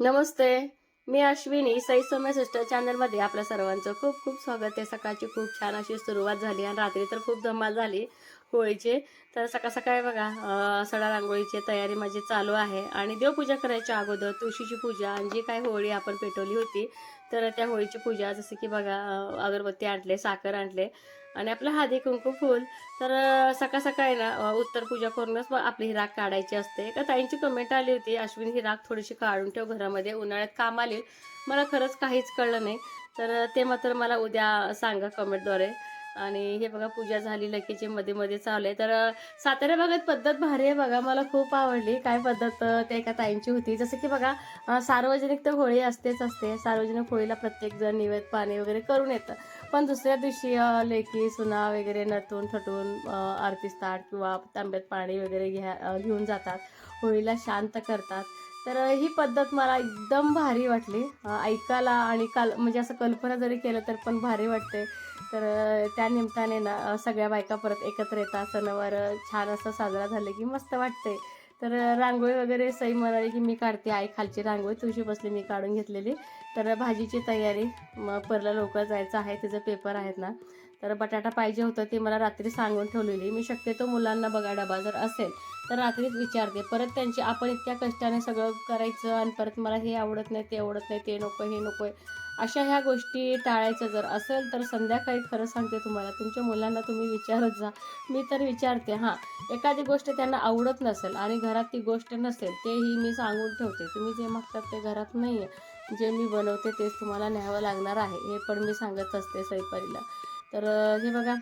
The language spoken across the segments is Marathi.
नमस्ते मी अश्विनी सई सोम्य सिस्टर चॅनलमध्ये आपल्या सर्वांचं खूप खूप स्वागत आहे. सकाळची खूप छान अशी सुरुवात झाली आणि रात्री तर खूप धमाल झाली होळीची. तर सकाळ सकाळी बघा सडा रांगोळीची तयारी माझी चालू आहे आणि देवपूजा करायच्या अगोदर तुळशीची पूजा आणि जी काही होळी आपण पेटवली होती तर त्या होळीची पूजा जसं की बघा अगरबत्ती आणले साखर आणले. आणि आपलं हळदी कुंकू फूल. तर सकाळ सकाळी ना उत्तर पूजा करूनच मग आपली ही राख काढायची असते. का ताईंची कमेंट आली होती अश्विन ही राख थोडीशी काढून ठेव घरामध्ये उन्हाळ्यात काम आली. मला खरंच काहीच कळलं नाही. तर ते मात्र मला उद्या सांगा कमेंटद्वारे आणि हे बघा पूजा झाली लकीची मध्ये मध्ये चालू आहे. तर सातारा भागात पद्धत भारी आहे बघा मला खूप आवडली. काय पद्धत ते एका ताईंची होती. जसं की बघा सार्वजनिक तर होळी असतेच असते. सार्वजनिक होळीला प्रत्येक जण निवेद पाणी वगैरे करून येतं. पण दुसऱ्या दिवशी लेखी लेकी सुना वगैरे नटून थटून अं, आरतीस ताट किंवा तांब्यात पाणी वगैरे घ्या घेऊन जातात. होळीला शांत करतात. तर ही पद्धत मला एकदम भारी वाटली. ऐकायला आणि काल म्हणजे असं कल्पना जरी केलं तर पण भारी वाटते. तर त्या निमित्ताने ना सगळ्या बायका परत एकत्र येतात. सणवार छान असं साजरा झालं की मस्त वाटते तर रांगोळी वगैरे सई म्हणाली की मी काढते आई खालची रांगोळी तुळशी बसली मी काढून घेतलेली. तर भाजीची तयारी मग परला लवकर जायचं आहे तिचं पेपर आहेत ना. तर बटाटा पाहिजे होतं ते मला रात्री सांगून ठेवलेली. मी शक्यतो मुलांना बघा डबा जर असेल तर रात्रीच विचारते. परत त्यांची आपण इतक्या कष्टाने सगळं करायचं आणि परत मला हे आवडत नाही ते आवडत नाही ते नको हे नको आहे अशा ह्या गोष्टी टाळायचं जर असेल तर संध्याकाळी खरं सांगते तुम्हाला तुमच्या मुलांना तुम्ही विचारत जा. मी तर विचारते हां एखादी गोष्ट त्यांना आवडत नसेल आणि घरात ती गोष्ट नसेल तेही मी सांगून ठेवते. तुम्ही जे मागतात ते घरात नाही आहे जे मी बनवते तेच तुम्हाला न्यावं लागणार आहे हे पण मी सांगत असते सईपरीला. तर हे बघा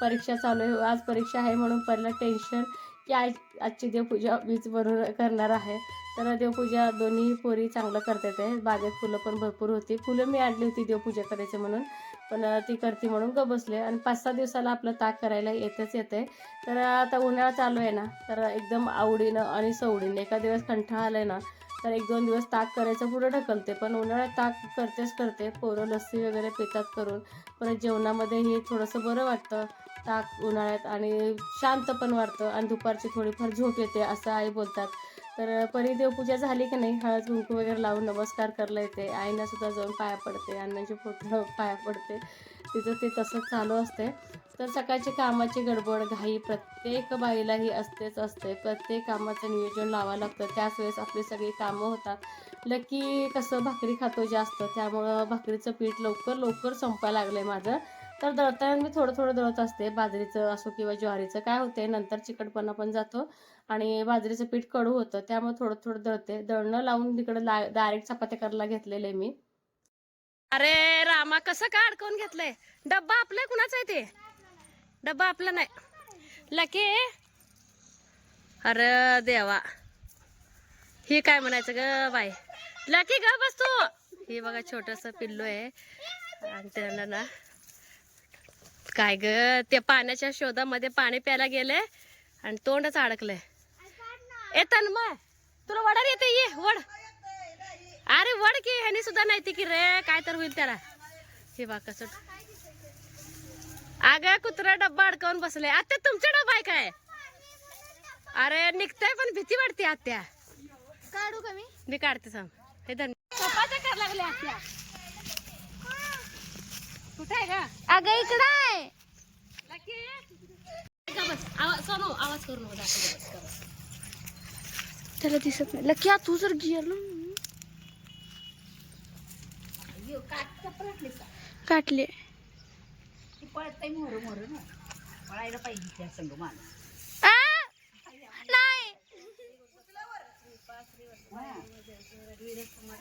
परीक्षा चालू आहे आज परीक्षा आहे म्हणून पहिलं टेन्शन की आज आजची देवपूजा मीच बरोबर करणार आहे. तर देवपूजा दोन्ही पोरी चांगलं करते ते बागेत फुलं पण भरपूर होती. फुलं मी आणली होती देवपूजा करायची म्हणून. पण ती करते म्हणून ग बसले आणि पाच सहा दिवसाला आपलं ताक करायला येतेच येते तर आता उन्हाळा चालू आहे ना तर एकदम आवडीनं आणि सवडीनं एका दिवस कंठाळा आलाय ना तर एक दोन दिवस ताक करायचं पुढं ढकलते. पण उन्हाळ्यात ताक करतेच करते. पोरं लस्सी वगैरे पितात करून. परत जेवणामध्ये हे थोडंसं बरं वाटतं. ताक उन्हाळ्यात आणि शांत पण वाटतं आणि दुपारची थोडीफार झोप येते असं आई बोलतात. तर परी देवपूजा झाली की नाही? हळद कुंकू वगैरे लावून नमस्कार करला येते. आईना सुद्धा जाऊन पाया पडते अण्णांचे फोटो पाया पडते. तिचं ते तसंच चालू असते. तर सकाळची कामाची गडबड घाई प्रत्येक बाईला ही असतेच असते. प्रत्येक कामाचं नियोजन लावावं लागतं. त्याच वेळेस आपली सगळी कामं होतात. लकी कसं भाकरी खातो जास्त त्यामुळं भाकरीचं पीठ लवकर लवकर संपायला लागलं आहे माझं. तर दळताना मी थोडं थोडं दळत असते. बाजरीचं असो किंवा ज्वारीचं काय होते नंतर चिकटपणा पण जातो आणि बाजरीचं पीठ कडू होतं त्यामुळे थोडं थोडं दळते. दळणं लावून तिकडं ला डायरेक्ट चपात्या करायला घेतलेले मी. अरे रामा कसं का अडकवून घेतलंय? डब्बा आपला कुणाचा आहे ते? डब्बा आपला नाही. लके! अरे देवा. ही काय म्हणायचं ग बाय लकी ग बस तू! हे बघा छोटस पिल्लू आहे. आणि त्यांना ना काय ग? ते पाण्याच्या शोधामध्ये पाणी प्यायला गेले आणि तोंडच अडकलंय. येतात मग. तुला वडार येते ये वड. अरे वड की ह्यानी सुद्धा नाही ती की रे काय तर होईल त्याला. हे बा कसं. अगं कुत्रा डब्बा अडकवून बसले आत्या तुमचा डब्बा आहे काय? अरे निघताय पण भीती वाटते आत्या. काढू का मी? मी काढते सांग हे धन लागले आत्या. कुठे आहे का अगं इकडं बस आवाज सोनू आवाज करू नको दाखव बस का बस. त्याला दिसत नाही. लक्या तू जर गिअर काटले! नाही.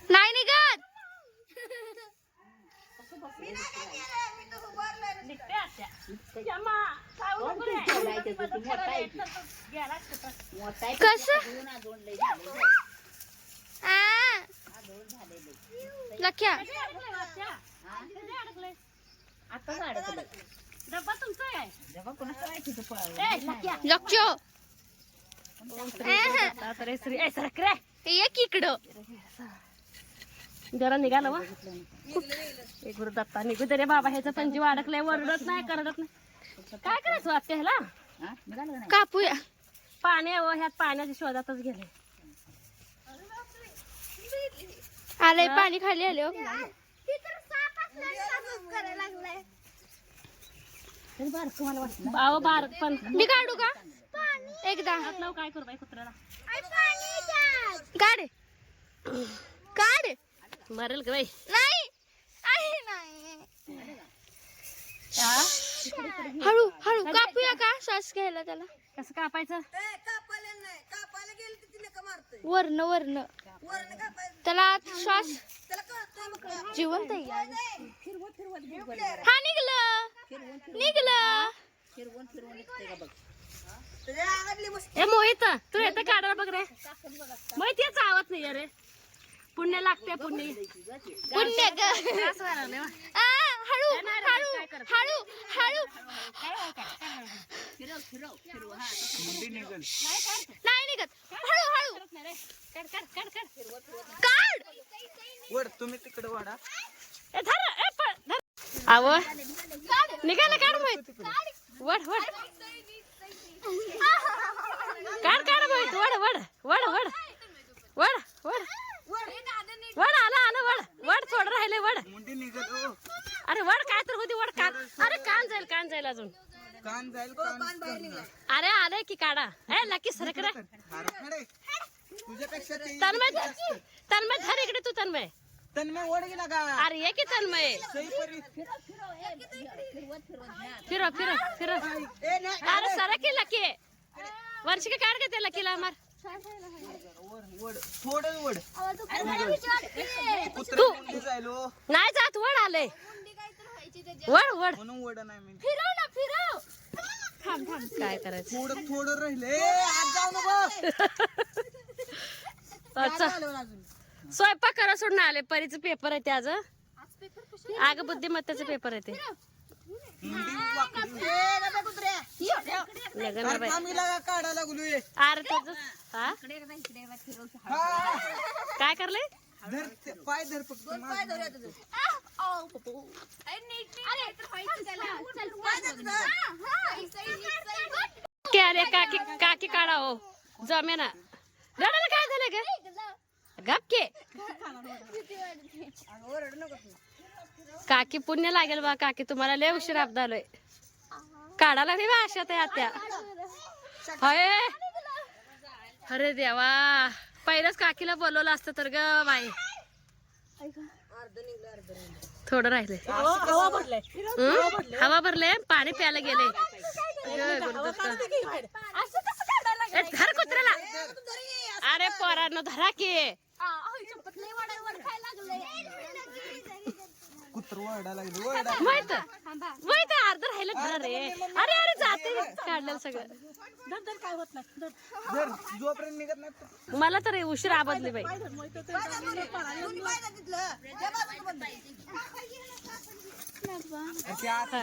नाही निघत. निघते आत्या यम्मा. कस? डब्बा तुमचा आहे? ए. लक्ष्यो. आता रे श्री ए, सरक रे. एक इकडं. जरा निघालं वा. एक गुरु दत्ता निघू दे रे बाबा ह्याचं पण जीव अडकलाय वरडत नाही करडत नाही. काय करायचं आत्या ह्याला? कापूया. पाणी व ह्यात पाण्याच्या शोधातच गेले. आलंय पाणी खाली आले हो. अहो बार पण. मी काढू का? एकदा. काय करू बाई कुत्र्याला? काढ काढ मरेल का बाई? नाही आहे नाही. हळू हळू कापूया का? श्वास घ्यायला त्याला. कसं कापायचं? वर्ण वर्ण. त्याला श्वास जिवंत आहे. हा निघलं. निघलं. ए मोहित तू येतं काढायला बघ रे. मोहित याच आवत नाही रे. पुण्य लागते पुण्य. पुण्य ग. आ, हळू नाही, हळू? हळू हळू. नाही निघत. हळू हळू. काढ. वर तुम्ही तिकडे वाडा ए धर ए पळ धर. आव. निघाला काढ मोहित वड वड. काढ काढ मोहित वड वड वड वड. वड वड. वड आला आला वड वड थोडं राहिले वड ओ अरे वड काय तर होती वड कान. अरे कान जाईल कान जाईल अजून. कान जाईल कान करणार. अरे आलंय की काढा. ए लकी सरकडे तन्मय तन्मय धर इकडे तू तन्मय. तन्मय ओढ गेला का? अरे ये की तन्मय. फिरो फिरो फिरो. अरे सर की लकी? वर्ष के काढ के ते लकीला मार. वड थोडं वड कुत्रा तू- मुंडी जाईल ओ. नाही जात वड आले. वड वड म्हणून वड नाही मी फिरव ना फिरव. थांब थांब काय करायचं? थोडं थोडं राहिले ए, आज जाऊ नको. अच्छा. स्वयंपाक करा सोडून आले. परीचं पेपर आहे आज अगं बुद्धिमत्ताचं पेपर आहे ते. अरे अरे. काय करले आले काकी काकी काढा हो. जमे ना काय झालं गप के. काकी पुण्य लागेल बा काकी तुम्हाला लय उशीर अपदालोय काढा लागली बा अशा त्या आत्या. होय. अरे देवा पहिलंच काकीला बोलवलं असतं तर ग बाई. थोडं राहिले हवा भरले पाणी प्यायला गेले धर कुत्र्याला. अरे पोरांना धरा की. कुत्र वरडा लागली. वरडा माहीत माहीत अर्ध राहिलं रे. अरे अरे जाते. काढलेलं सगळं. धर जोपर्यंत निघत नाही तो- मला तर उशीर आबदली बाई. ते आत-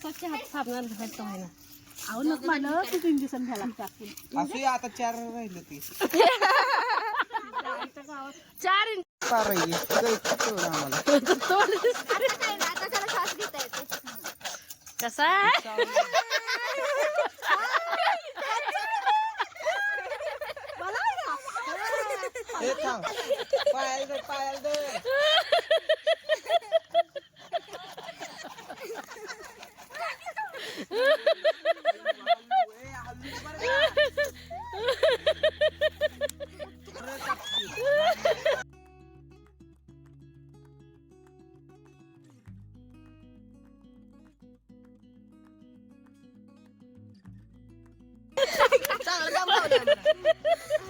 स्वच्छ हात साबणाला धुवायचं आहे ना असू आता चार राहिले ती. आता येते कसा आहे हे थांब पायाला धर पायाला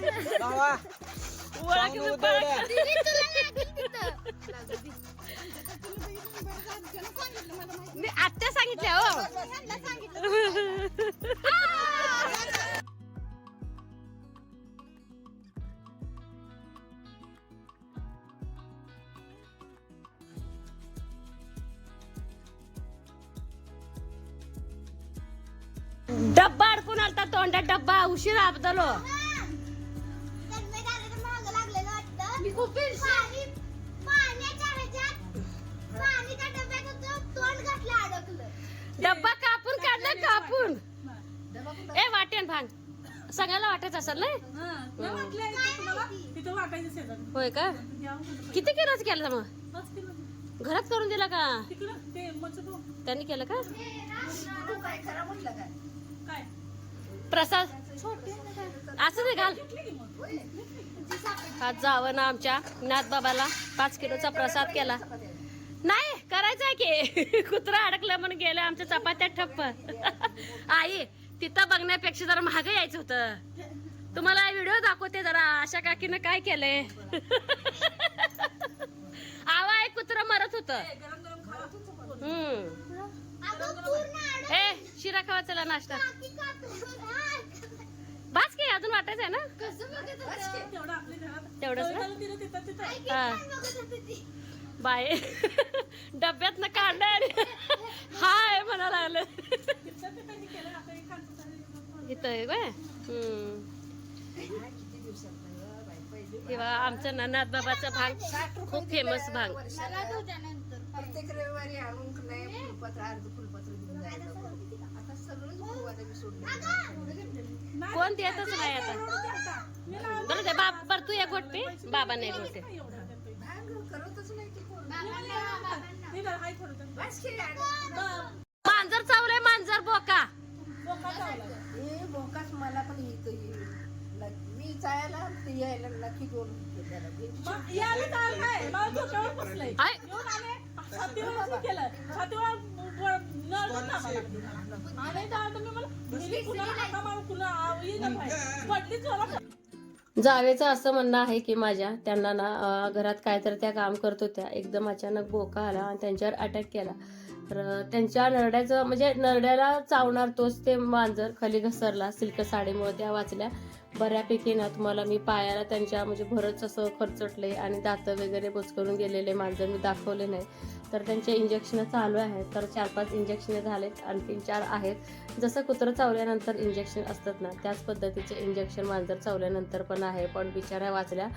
बाबा, जाऊ नको तेवढ्या. मी आत्या सांगितल्या हो. डब्बा अडकून आलता तोंडात डब्बा उशीर आपदलो डब्बा कापून काढला कापून. ए वाटेन भांग. सगळ्याला वाटायचं असेल ना? होय का? किती किलोच केलं मग? घरात करून दिला का? ते तो त्यांनी केलं का? प्रसाद. असं दे घाल. आज जावं ना आमच्या नाथबाबाला पाच किलोचा प्रसाद केला. नाही करायचं आहे की. कुत्रा अडकलं म्हणून गेलं आमच्या चपात्या ठप्प. आई तिथं बघण्यापेक्षा जरा महाग यायचं होतं. तुम्हाला व्हिडिओ दाखवते जरा आशा काकीनं काय केलंय. आवा एक कुत्रा मरत होत. हम्म. ए शिरा खावा चला नाश्ता. बास की अजून वाटायचं आहे ना? तेवढंच बाय डब्यात ना कांदा आणि हाय म्हणा लागलं. हे. इथं पहिले किंवा आमचं ननाथ बाबाचं भांग खूप फेमस भांग. प्रत्येक रविवारी आणून फुलपत्र अर्ध फुलपत्र घेऊन जायचं आता सगळंच गुरुवारी मी सोडलं नाही, कोण देतच नाही आता ते बरं दे बाप बरं तू एक घोट पे बाबा नाही घोटे नाही एवढं देतोय. भांग करतच नाही ते कोण मी जरा हाय थोडं तर. बस की आणि- बरं. मांजर चावलंय मांजर बोका बोका चावला. भोकाच मला पण येतो मी जायला ते यायला नक्की दोन यायला छातीवर केलं. छातीवर. जावेचं असं म्हणणं आहे की माझ्या त्यांना ना घरात काय तर त्या काम करत होत्या. एकदम अचानक बोका आला आणि त्यांच्यावर अटॅक केला. तर त्यांच्या नरड्याचं म्हणजे नरड्याला चावणार तोच ते मांजर खाली घसरला सिल्क साडीमुळे त्या वाचल्या. बऱ्यापैकी ना तुम्हाला मी पायाला त्यांच्या म्हणजे भरच असं खरचटले आणि दात वगैरे बोचकरून गेलेले मांजर मी दाखवले नाही. तर त्यांचे इंजेक्शन चालू आहेत. तर चार पाच इंजेक्शन झालेत. आणखी चार आहेत. जसं कुत्रं चावल्यानंतर इंजेक्शन असतात ना त्याच पद्धतीचे इंजेक्शन मांजर चावल्यानंतर पण आहे. पण बिचाऱ्या वाचल्या.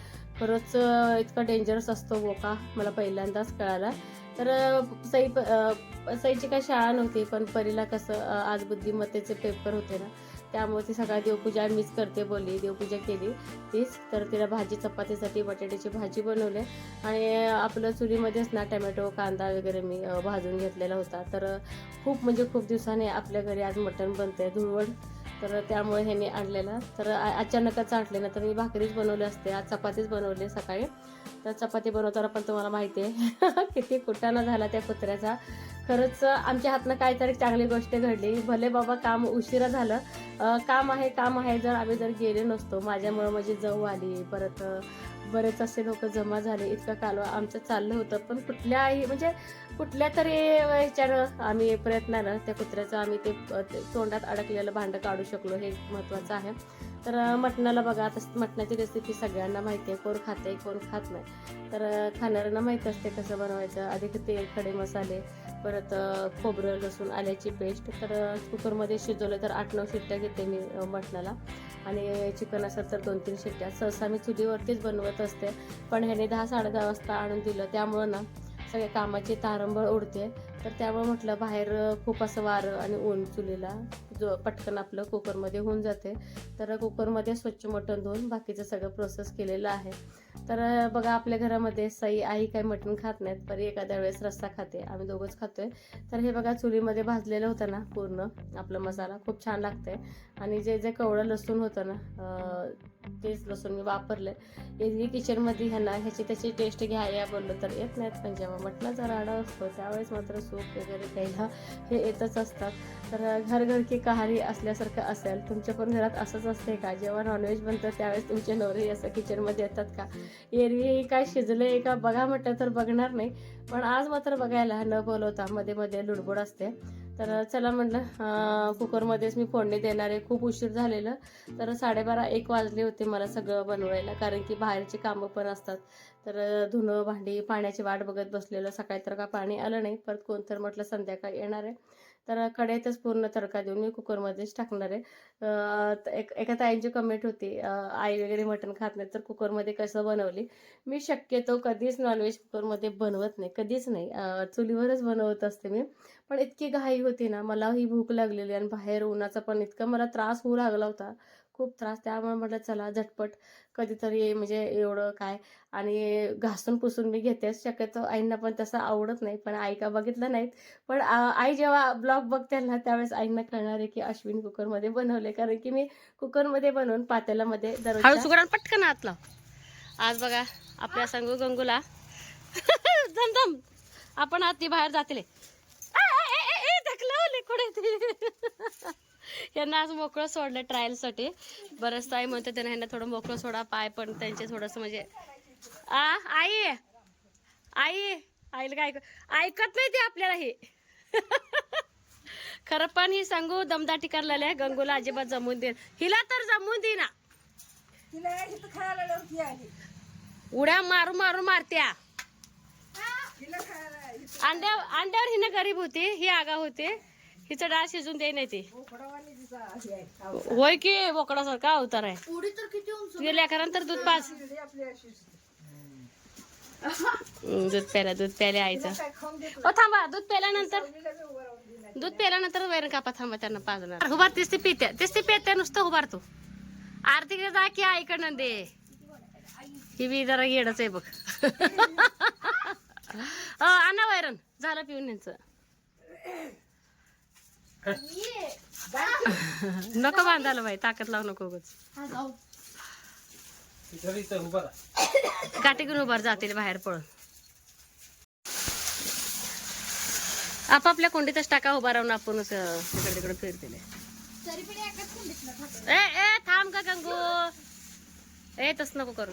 खरंच इतका डेंजरस असतो हो बोका मला पहिल्यांदाच कळाला. तर सई प- सईची काय शाळा नव्हती पण परीला कसं आज बुद्धिमत्तेचे पेपर होते ना त्यामुळे ती सकाळी देवपूजा मीच करते बोलली. देवपूजा केली तीच. तर तिला भाजी चपातीसाठी बटाट्याची भाजी बनवली. आणि आपलं चुलीमध्येच ना टमॅटो कांदा वगैरे मी भाजून घेतलेला होता. तर खूप म्हणजे खूप दिवसाने आपल्या घरी आज मटण बनतंय धुळवड. तर त्यामुळे ह्याने आणलेला. तर अचानकच आणले ना तर मी भाकरीच बनवली असते. आज चपातीच बनवली सकाळी. तर चपाती बनवताना पण तुम्हाला माहिती आहे. किती कुटाणा झाला त्या कुत्र्याचा. खरंच आमच्या हातनं काहीतरी चांगली गोष्ट घडली. भले बाबा काम उशिरा झालं. काम आहे काम आहे. जर आम्ही जर गेले नसतो माझ्यामुळं माझी जाऊ आली. परत बरेच असे लोक जमा झाले. इतकं कालवा आमचं चाललं होतं. पण कुठल्याही म्हणजे कुठल्या तरी ह्याच्यानं आम्ही प्रयत्नानं त्या कुत्र्याचं आम्ही ते ते तोंडात अडकलेलं भांडं काढू शकलो. हे महत्त्वाचं आहे. तर मटणाला बघा. आता मटणाची रेसिपी सगळ्यांना माहिती आहे. कोण खाते कोण खात नाही. तर खाणाऱ्यांना माहीत असते कसं बनवायचं. अधिक तेल खडे मसाले परत खोबरं लसूण आल्याची पेस्ट तर कुकरमध्ये शिजवलं तर आठ नऊ शिट्ट्या घेते मी मटणाला. आणि चिकन असेल तर दोन तीन शिट्ट्या. सहसा मी चुलीवरतीच बनवत असते पण ह्याने दहा साडे दहा वाजता आणून दिलं. त्यामुळं ना सगळ्या कामाची तारंबळ उडते. तर त्यामुळे म्हटलं बाहेर खूप असं वारं आणि ऊन चुलीला जो पटकन आपलं कुकरमध्ये होऊन जाते. तर कुकरमध्ये स्वच्छ मटण धुवून बाकीचं सगळं प्रोसेस केलेलं आहे. तर बघा आपल्या घरामध्ये सई आई काय मटण खात नाहीत पण एखाद्या वेळेस रस्सा खाते. आम्ही दोघंच खातोय. तर हे बघा चुलीमध्ये भाजलेलं होतं ना पूर्ण आपला मसाला खूप छान लागतंय. आणि जे जे कवळं लसूण होतं ना तेच लसूण मी वापरलं एरवी किचनमध्ये ह्यांना ह्याची त्याची टेस्ट घ्या या बोललो तर येत नाहीत. पण जेव्हा मटणाचा राडा असतो त्यावेळेस मात्र सूप वगैरे घ्यायला हे येतच असतात. तर घर घर की कहाणी असल्यासारखं असेल तुमच्या पण घरात असंच असते का? जेव्हा नॉनव्हेज बनतं त्यावेळेस तुमचे नवरे असं किचनमध्ये येतात का? एरवी हे काय शिजले का बघा म्हटलं तर बघणार नाही. पण आज मात्र बघायला न बोलवता मध्ये मध्ये लुडबुड असते. तर चला म्हटलं कुकरमध्येच मी फोडणी देणार आहे. खूप उशीर झालेलं. तर साडेबारा एक वाजले होते मला सगळं बनवायला कारण की बाहेरची कामं पण असतात. तर धुणं भांडी पाण्याची वाट बघत बसलेलं. सकाळी तर का पाणी आलं नाही. परत कोण तर म्हटलं संध्याकाळी येणार आहे. तर कढईतच पूर्ण तडका देऊन मी कुकरमध्येच टाकणार आहे. एक एका ताईंची कमेंट होती आई वगैरे मटण खात नाही तर कुकरमध्ये कसं बनवली? मी शक्यतो कधीच नॉनव्हेज कुकरमध्ये बनवत नाही कधीच नाही. चुलीवरच बनवत असते मी. पण इतकी घाई होती ना मला ही भूक लागलेली आणि बाहेर उन्हाचा पण इतका मला त्रास होऊ लागला होता. खूप त्रास त्यामुळे म्हटलं चला झटपट कधीतरी म्हणजे एवढं काय आणि घासून पुसून मी घेते. शक्यतो आईंना पण तसं आवडत नाही पण आई का बघितलं नाहीत. पण आई जेव्हा ब्लॉग बघते ना त्यावेळेस आईंना कळणार आहे की अश्विन कुकरमध्ये बनवले कारण की मी कुकरमध्ये बनवून पातेल्यामध्ये दररोज पटकन हात लाव आज बघा आपल्या संगू गंगूला. दम आपण आत ती बाहेर जातील. यांना आज मोकळं सोडलं ट्रायलसाठी. बरंच ताई म्हणते त्यांना ह्यांना थोडं मोकळं सोडा पाय पण त्यांचे थोडस म्हणजे. आ आई! आई! आईला काय ऐक- ऐकत नाही ते आपल्याला हे. खरं पण ही सांगू दमदाटी करायला आहे, गंगूला अजिबात जमून दे हिला तर जमून दे ना उड्या मारू मारू मारत्या. तिला खायला इथं अंड्या अंड्यावर हिनं गरीब होती ही आगा होती. हिचं डाळ शिजून दे नाही ती. तिचा. होय की बोकडासारखा अवतार आहे. तर तुझ्या लेकरांतर दूध पाच. दूध प्यायला दूध प्यायला आईचं ओ थांबा दूध प्यायल्यानंतर. दूध प्यायल्यानंतर वैरण कापा थांबा त्यांना पाजणार. उभार तेच ते पित्या तेच ते पित्या नुसतं उभार तू. आरतीकडे जा की आईकडनं दे. ही बी जरा येडच आहे बघ. आणा वैरण. झालं पिऊन यांचं नको बांधायला बाई ताकद लावू नको काटे घेऊन उभार जातील बाहेर पळून. आपापल्या कोंडीतच टाका उभा राहून आपणच तिकडे तिकडे फिरतील. ए ए थांब का गंगू. ए तस नको करू.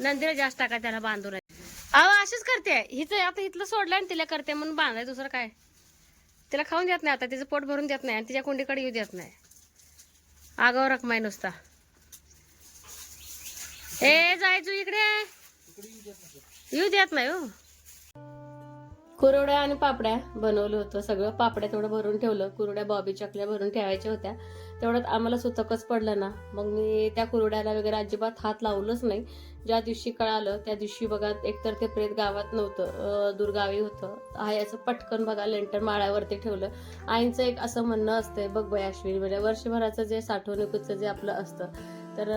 नंदीला जास्त टाका त्याला बांधून अहो अशीच करते. हिचं आता इथलं सोडलं आणि तिला करते म्हणून बांधाय दुसरं काय? तिला खाऊन देत नाही आता तिचं पोट भरून देत नाही आणि तिच्या कोंडीकडे येऊ देत नाही. आगावर रकमाय नुसता. ए जायचो इकडे. येऊ देत नाही हो. कुरवड्या आणि पापड्या बनवलं होतं सगळं. पापड्या तेवढं भरून ठेवलं. कुरवड्या बॉबी चकल्या भरून ठेवायच्या होत्या. तेवढ्यात आम्हाला सुतकच पडलं ना. मग मी त्या कुरवड्याला वगैरे अजिबात हात लावलंच नाही. ज्या दिवशी कळालं त्या दिवशी बघा एकतर ते प्रेत गावात नव्हतं दुर्गावी होतं. आहे असं पटकन बघा लेंटर माळ्यावरती ठेवलं. आईंचं एक असं म्हणणं असतंय बघ बाई म्हणजे वर्षभराचं जे साठवणुकीचं जे आपलं असतं तर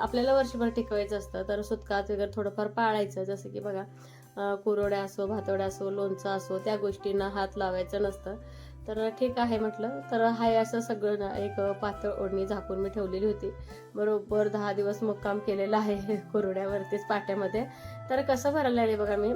आपल्याला वर्षभर टिकवायचं असतं. तर सुतकात वगैरे थोडंफार पाळायचं जसं की बघा कुरोड्या कुरवड्या असो भातवड्या असो लोणचं असो त्या गोष्टींना हात लावायचं नसतं. तर ठीक आहे म्हटलं. तर हाय असं सगळं ना एक पातळ ओढणी झाकून मी ठेवलेली होती. बरोबर दहा दिवस मुक्काम केलेला आहे कुरड्यावरतीच पाट्यामध्ये. तर कसं भरायला लागले बघा मी?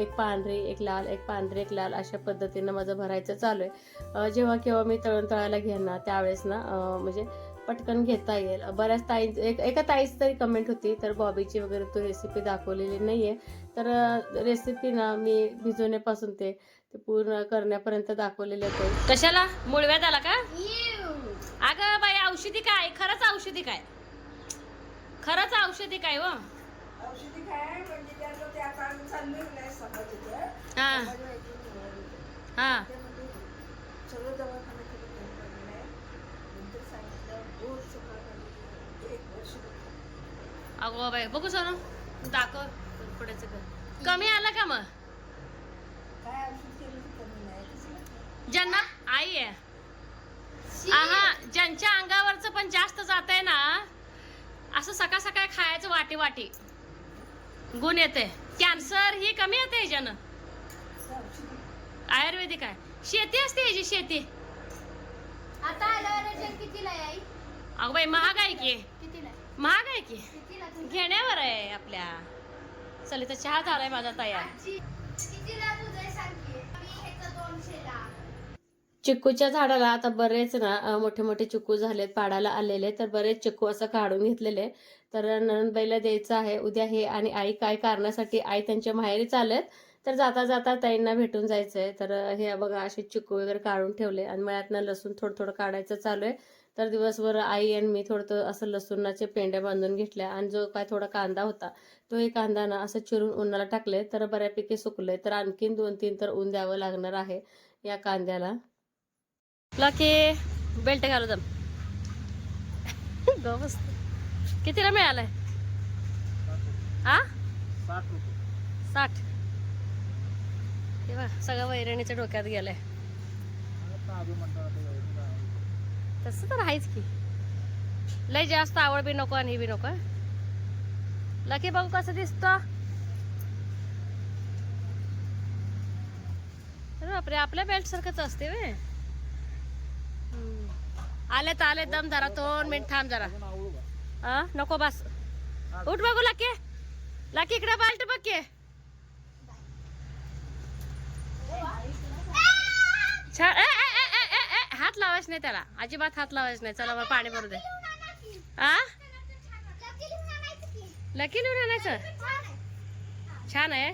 एक पांढरी एक लाल एक पांढरी एक लाल अशा पद्धतीनं माझं भरायचं चालू आहे. जेव्हा केव्हा मी तळण तळायला घेणार त्यावेळेस ना म्हणजे पटकन घेता येईल. बऱ्याच ताई एक एका ताईच तरी कमेंट होती तर बॉबीची वगैरे तो रेसिपी दाखवलेली नाही आहे तर रेसिपी ना मी भिजवण्यापासून ते ते पूर्ण करण्यापर्यंत दाखवलेले होते कशाला? मुळव्यात आला का? अगं बाई औषधी काय? खरंच औषधी काय? खरंच औषधी काय हो? औषधी काय? म्हणजे त्याचं ते आता नाही. हा. हा. म्हणजे सगळं दवाखाना अगो बाई बघू सोनू. दाखव. पुढेच कमी आलं का मग काय औषध केलं तर कमी नाही कसं ज्यांना आई आहे. आहा ज्यांच्या अंगावरचं पण जास्त जात आहे ना असं सकाळ सकाळ खायचं वाटी वाटी. गुण येते कॅन्सर ही कमी येते ह्याच्यानं. आयुर्वेदिक आहे. शेती असते ह्याची शेती. आता अगो बाई महाग आहे की? महाग आहे की? घेण्यावर आहे आपल्या. चल इथं चहा झालाय माझा तयार आजी, कितीला तुझं आहे सांग की? मी ह्याचं दोनशेला. चिक्कूच्या झाडाला आता बरेच ना मोठे मोठे चिक्कू झालेत पाडाला आलेले तर बरेच चिक्कू असं काढून घेतलेले तर ननंदबाईला द्यायचं आहे. उद्या हे आणि आई काय कारणासाठी आई त्यांच्या माहेरी चालत तर जाता जाता ताईंना भेटून जायचंय. तर हे बघा असे चिक्कू वगैरे काढून ठेवले. आणि मळ्यातनं लसूण थोडं थोडं काढायचं चालू आहे. तर दिवसभर आई आणि मी थोडं असं लसूणाचे पेंड्या बांधून घेतल्या आणि जो काय थोडा कांदा होता तोही कांदा ना असं चिरून उन्हाला टाकले. तर बऱ्यापैकी सुकले. तर आणखीन दोन तीन तर ऊन द्यावं लागणार आहे या कांद्याला. लकी बेल्ट घालू दम. गो कितीला मिळालाय? आ? साठ. हे सगळं वैरणीच्या डोक्यात गेलंय. तसं तर आहेच की. लय जास्त आवड बी नको आणि हे बी नको लकी बघू कसं दिसत. अरे बापरे आपल्या बेल्ट सारखंच असते वे आले तर आले दम जरा दोन मिनिट थांब जरा. हा नको बस. उठ बघू लकी. लकी इकडे बाल्ट बघ की. छान ए, ए, ए, ए, ए, ए, हात लावायचं नाही त्याला. अजिबात हात लावायचं नाही. चला मला पाणी भरू दे. आ? लकी लिहून आणायचं छान आहे.